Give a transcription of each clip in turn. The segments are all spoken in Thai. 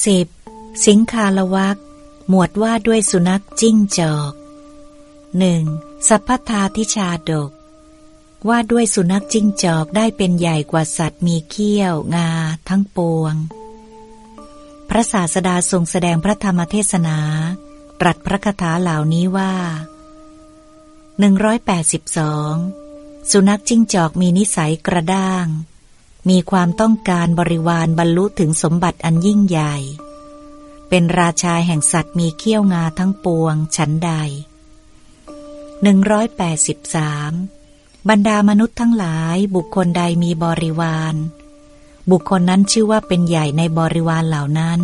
10. สิงคาลวักหมวดว่าด้วยสุนัขจิ้งจอกหนึ่งสัพพทาทิชาดก ว่าด้วยสุนัขจิ้งจอกได้เป็นใหญ่กว่าสัตว์มีเขี้ยวงาทั้งปวง พระศาสดาทรงแสดงพระธรรมเทศนา ตรัสพระคาถาเหล่านี้ว่า 182 สุนัขจิ้งจอกมีนิสัยกระด้าง มีความต้องการบริวารบรรลุถึงสมบัติอันยิ่งใหญ่ เป็นราชาแห่งสัตว์มีเขี้ยวงาทั้งปวงฉันใด 183 บรรดามนุษย์ทั้งหลายบุคคลใดมีบริวาร บุคคลนั้นชื่อว่าเป็นใหญ่ในบริวารเหล่านั้น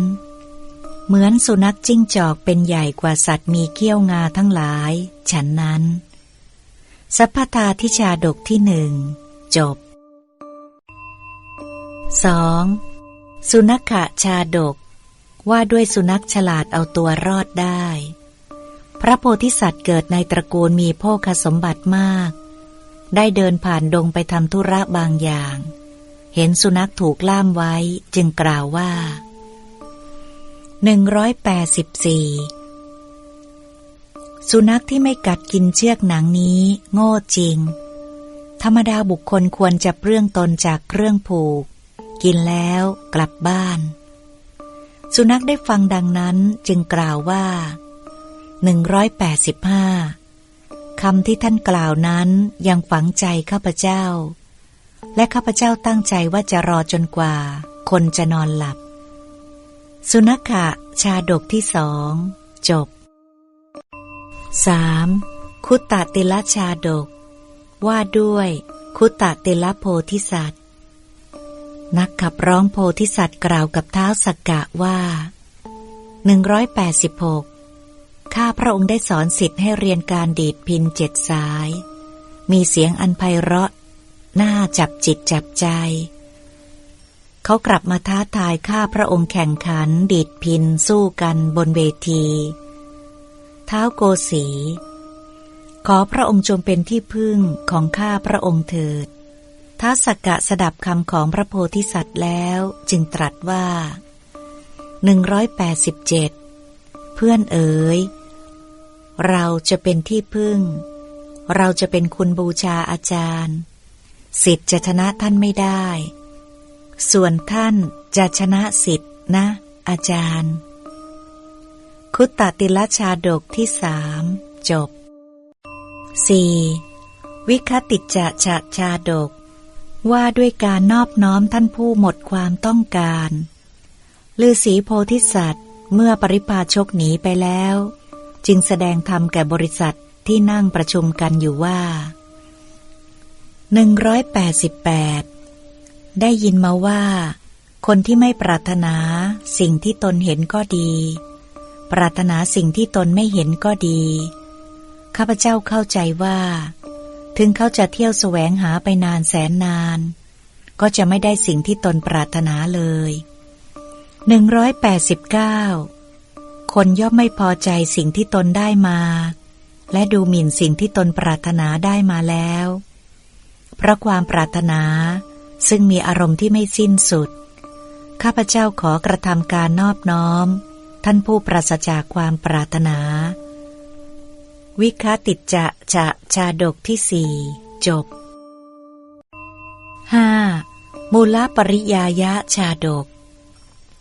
เหมือนสุนัขจิ้งจอกเป็นใหญ่กว่าสัตว์มีเขี้ยวงาทั้งหลาย ฉันนั้น สัพพทาทิชาดกที่หนึ่งจบ 2. สุนัขชาดก ว่าด้วยสุนัขฉลาดเอาตัวรอดได้ พระโพธิสัตว์เกิดในตระกูลมีโภคสมบัติมาก ได้เดินผ่านดงไปทำธุระบางอย่าง เห็นสุนัขถูกล่ามไว้จึงกล่าวว่า 184 สุนัขที่ไม่กัดกินเชือกหนังนี้ โง่จริง ธรรมดาบุคคลควรจะเปลื้องตนจากเครื่องผูก กินแล้วกลับบ้าน สุนัขได้ฟังดังนั้นจึงกล่าวว่า 185คำที่ท่านกล่าวนั้นยังฝังใจข้าพเจ้า และข้าพเจ้าตั้งใจว่าจะรอจนกว่า คนจะนอนหลับ สุนัขะชาดกที่สองจบ 3. คุตตติลชาดก ว่าด้วย คุตตติลโพธิสัตว นักขับร้องโพธิสัตว์กล่าวกับเท้าสักกะว่า 186 ข้าพระองค์ได้สอนสิทธิ์ให้เรียนการดีดพินเจ็ดสาย มีเสียงอันไพเราะ น่าจับจิตจับใจ เขากลับมาท้าทายข้าพระองค์แข่งขันดีดพินสู้กันบนเวที เท้าโกสี ขอพระองค์จงเป็นที่พึ่งของข้าพระองค์เถิด ท้าสักกะสดับคำของพระโพธิสัตว์แล้วจึงตรัสว่า 187 เพื่อนเอ๋ย เราจะเป็นที่พึ่ง เราจะเป็นคุณบูชาอาจารย์ สิทธิ์จะชนะท่านไม่ได้ ส่วนท่านจะชนะสิทธิ์นะ อาจารย์ คุตตติลชาดกที่สามจบ 4. วิคติจะชะชาดก ว่าด้วยการนอบน้อมท่านผู้หมดความต้องการฤาษีโพธิสัตว์ เมื่อปริพาชกหนีไปแล้ว จึงแสดงธรรมแก่บริษัทที่นั่งประชุมกันอยู่ว่า 188 ได้ยินมาว่า คนที่ไม่ปรารถนาสิ่งที่ตนเห็นก็ดี ปรารถนาสิ่งที่ตนไม่เห็นก็ดี ข้าพเจ้าเข้าใจว่า ถึงเขาจะเที่ยวแสวงหาไปนานแสนนาน ก็จะไม่ได้สิ่งที่ตนปรารถนาเลย 189 คนย่อมไม่พอใจสิ่งที่ตนได้มา และดูหมิ่นสิ่งที่ตนปรารถนาได้มาแล้ว เพราะความปรารถนาซึ่งมีอารมณ์ที่ไม่สิ้นสุด ข้าพเจ้าขอกระทำการนอบน้อม ท่านผู้ปราศจากความปรารถนา วิคติจะจะชาดกที่สี่จบ 5. มูลปริยายะชาดก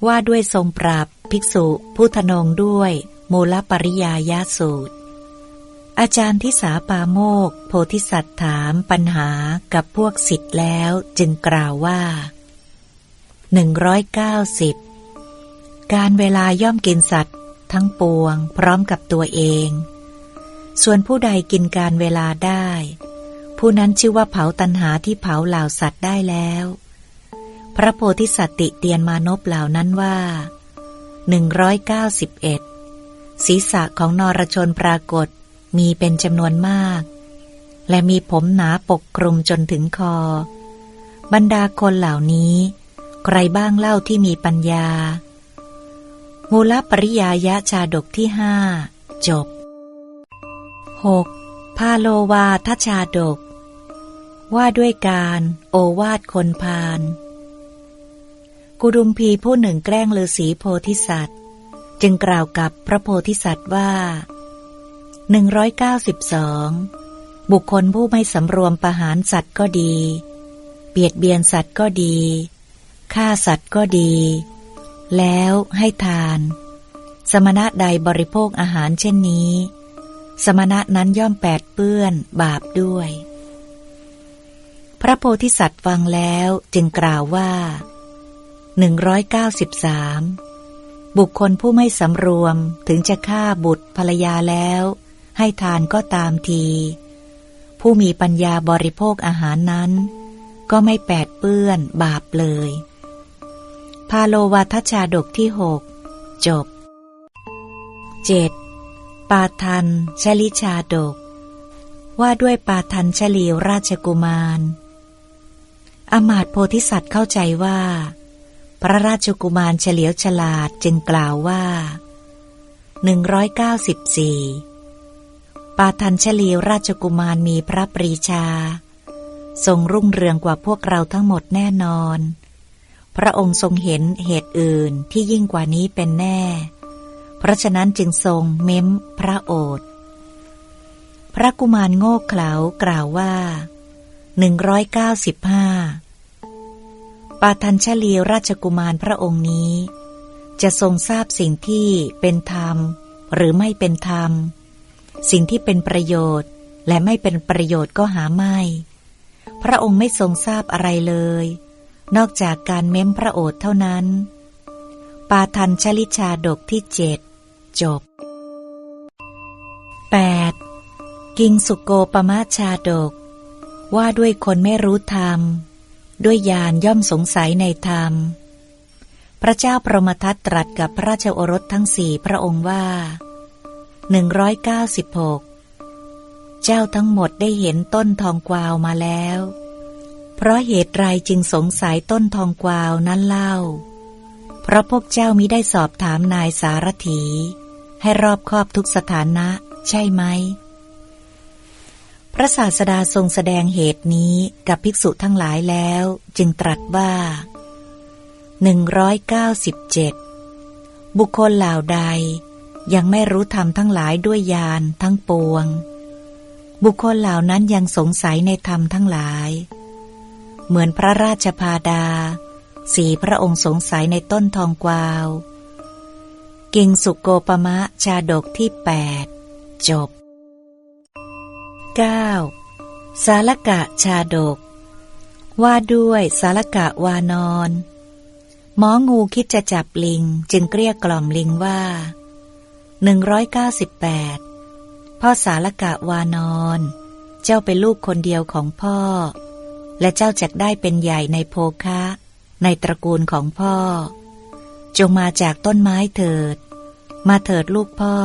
ว่าด้วยทรงปราบภิกษุผู้ทนงด้วย มูลปริยายาสูตร อาจารย์ทิสาปาโมก โพธิสัตว์ถามปัญหากับพวกสิทธิ์แล้วจึงกล่าวว่า 190 การเวลาย่อมกินสัตว์ ทั้งปวง พร้อมกับตัวเอง ส่วนผู้ใดกินการเวลาได้ ผู้นั้นชื่อว่าเผาตันหาที่เผาเหล่าสัตว์ได้แล้ว พระโพธิสัตติเตียนมานพเหล่านั้นว่า191ศีรษะของนรชนปรากฏมีเป็นจำนวนมาก และมีผมหนาปกคลุมจนถึงคอ บรรดาคนเหล่านี้ ใครบ้างเล่าที่มีปัญญา มูลปริยายะชาดกที่ห้าจบ 6. พาโลวาทชาดก ว่าด้วยการโอวาทคนพาลกุดุมพีผู้หนึ่งแกล้งฤาษีโพธิสัตว์ จึงกล่าวกับพระโพธิสัตว์ว่า 192 บุคคลผู้ไม่สำรวมประหารสัตว์ก็ดี เบียดเบียนสัตว์ก็ดีฆ่าสัตว์ก็ดี แล้วให้ทาน สมณะใดบริโภคอาหารเช่นนี้ สมณะนั้นย่อมแปดเปื้อนบาปด้วย พระโพธิสัตว์ฟังแล้วจึงกล่าวว่า 193 บุคคลผู้ไม่สำรวมถึงจะฆ่าบุตรภรรยาแล้ว ให้ทานก็ตามที ผู้มีปัญญาบริโภคอาหารนั้น ก็ไม่แปดเปื้อนบาปเลย พาโลวาทชาดกที่หกจบ 7. ปาทันชลิชาดก ว่าด้วยปาทันชลีราชกุมาร อมาตโพธิสัตว์เข้าใจว่า พระราชกุมารเฉลียวฉลาดจึงกล่าวว่า 194 ปาทันเฉลียวราชกุมารมีพระปรีชา ทรงรุ่งเรืองกว่าพวกเราทั้งหมดแน่นอน พระองค์ทรงเห็นเหตุอื่นที่ยิ่งกว่านี้เป็นแน่ เพราะฉะนั้นจึงทรงเม้มพระโอษฐ์พระกุมารโง่เขลากล่าวว่า 195 ปาทัญชลีราชกุมารพระองค์นี้ จะทรงทราบสิ่งที่เป็นธรรม หรือไม่เป็นธรรม สิ่งที่เป็นประโยชน์และไม่เป็นประโยชน์ก็หาไม่ พระองค์ไม่ทรงทราบอะไรเลย นอกจากการเม้มพระโอษฐ์เท่านั้น ปาทันชลิชาดกที่เจ็ด จบ 8. กิงสุโกปมาชาดก ว่าด้วยคนไม่รู้ธรรม ด้วยญาณย่อมสงสัยในธรรม พระเจ้าพรหมทัตตรัสกับพระราชโอรสทั้งสี่พระองค์ว่า 196 เจ้าทั้งหมดได้เห็นต้นทองกวาวมาแล้ว เพราะเหตุไรจึงสงสัยต้นทองกวาวนั้นเล่า เพราะพวกเจ้ามิได้สอบถามนายสารถี ให้รอบครอบทุกสถานะ ใช่ไหม พระศาสดาทรงแสดงเหตุนี้กับภิกษุทั้งหลายแล้ว จึงตรัสว่า 197 บุคคลเหล่าใด ยังไม่รู้ธรรมทั้งหลายด้วยญาณทั้งปวง บุคคลเหล่านั้นยังสงสัยในธรรมทั้งหลาย เหมือนพระราชพาดา สีพระองค์สงสัยในต้นทองกวาว กิงสุโกปมะชาดกที่แปดจบ 9. สารกะชาดก ว่าด้วยสารกะวานอนหมองูคิดจะจับลิงจึงเกลี้ยกล่อมลิงว่า 198 พ่อสารกะวานอนเจ้าเป็นลูกคนเดียวของพ่อ และเจ้าจะได้เป็นใหญ่ในโภคะ ในตระกูลของพ่อ จงมาจากต้นไม้เถิด มาเถิดลูกพ่อ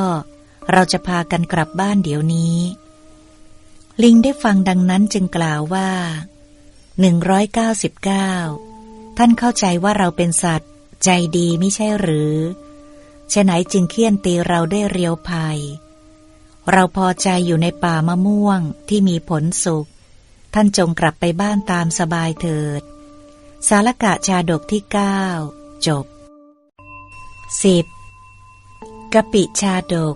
เราจะพากันกลับบ้านเดี๋ยวนี้ ลิงได้ฟังดังนั้นจึงกล่าวว่า 199 ท่านเข้าใจว่าเราเป็นสัตว์ ใจดีไม่ใช่หรือฉะไหนจึงเคี่ยนตีเราได้เรียวภัย เราพอใจอยู่ในป่ามะม่วงที่มีผลสุขท่านจงกลับไปบ้านตามสบายเถิด สารกะชาดกที่เก้าจบ 10. กะปิชาดก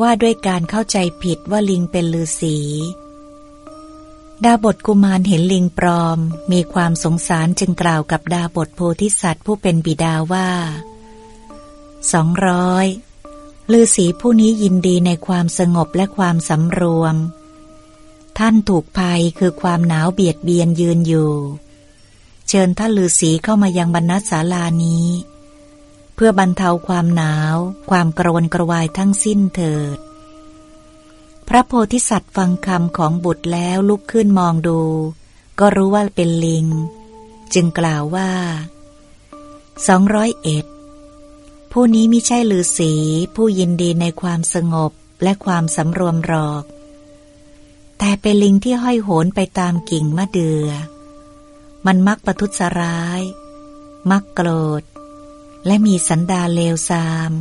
ว่าด้วยการเข้าใจผิดว่าลิงเป็นลือสีดาบทกุมารเห็นลิงปลอม มีความสงสารจึงกล่าวกับดาบทโพธิสัตว์ผู้เป็นบิดาว่าสองร้อยลือสีผู้นี้ยินดีในความสงบและความสำรวม ท่านถูกภัยคือความหนาวเบียดเบียนยืนอยู่ เชิญท่านลือสีเข้ามายังบรรณศาลานี้ พื่อบรรเทาความหนาว ความกระวนกระวายทั้งสิ้นเถิด พระโพธิสัตว์ฟังคำของบุตรแล้วลุกขึ้นมองดู ก็รู้ว่าเป็นลิง จึงกล่าวว่าสองร้อยเอ็ดผู้นี้ไม่ใช่ลือสีผู้ยินดีในความสงบและความสำรวมรอก แต่เป็นลิงที่ห้อยโหนไปตามกิ่งมะเดือ่อมันมักประทุษร้าย มักโกรธ และมีสันดาเลวทราม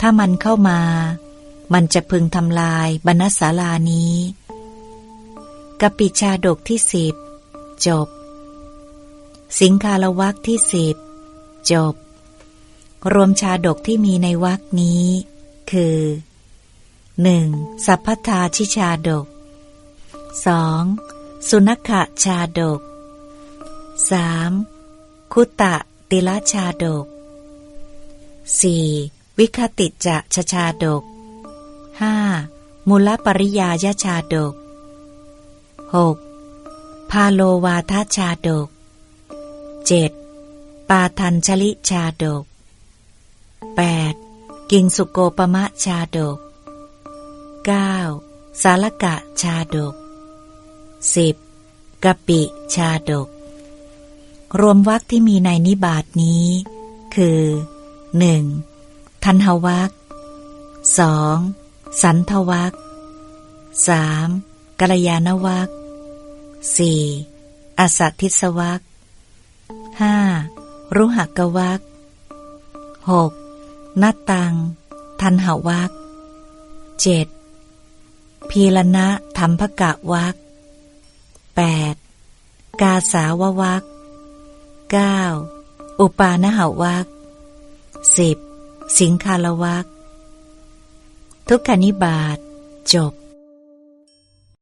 ถ้ามันเข้ามา มันจะพึงทำลายบรรณศาลานี้กปิชาดกที่สิบจบ สิงคาลวักที่สิบจบ รวมชาดกที่มีในวักนี้ คือ 1. สัพพทาชิชาดก 2. สุนัขขชาดก 3. คุตตะติละชาดก 4. วิคติจะชชาดก 5. มูลปริยายชาดก 6. พาโลวาทชาดก 7. ปาทันชลิชาดก 8. กิงสุโกปมะชาดก 9. สาลกะชาดก 10. กะปิชาดก รวมวรรคที่มีในนิบาตนี้ คือ 1. ทันหวัก 2. สันทวัก 3. กัลยาณวัก 4. อสัตทิสวัก 5. รุหกวัก 6. นัตตัง ทันหวัก 7. พีรณะธรรมภกะวัก 8. กาสาววัก 9. อุปาณหวัก 10. สิงคาลวักทุกขนิบาตจบ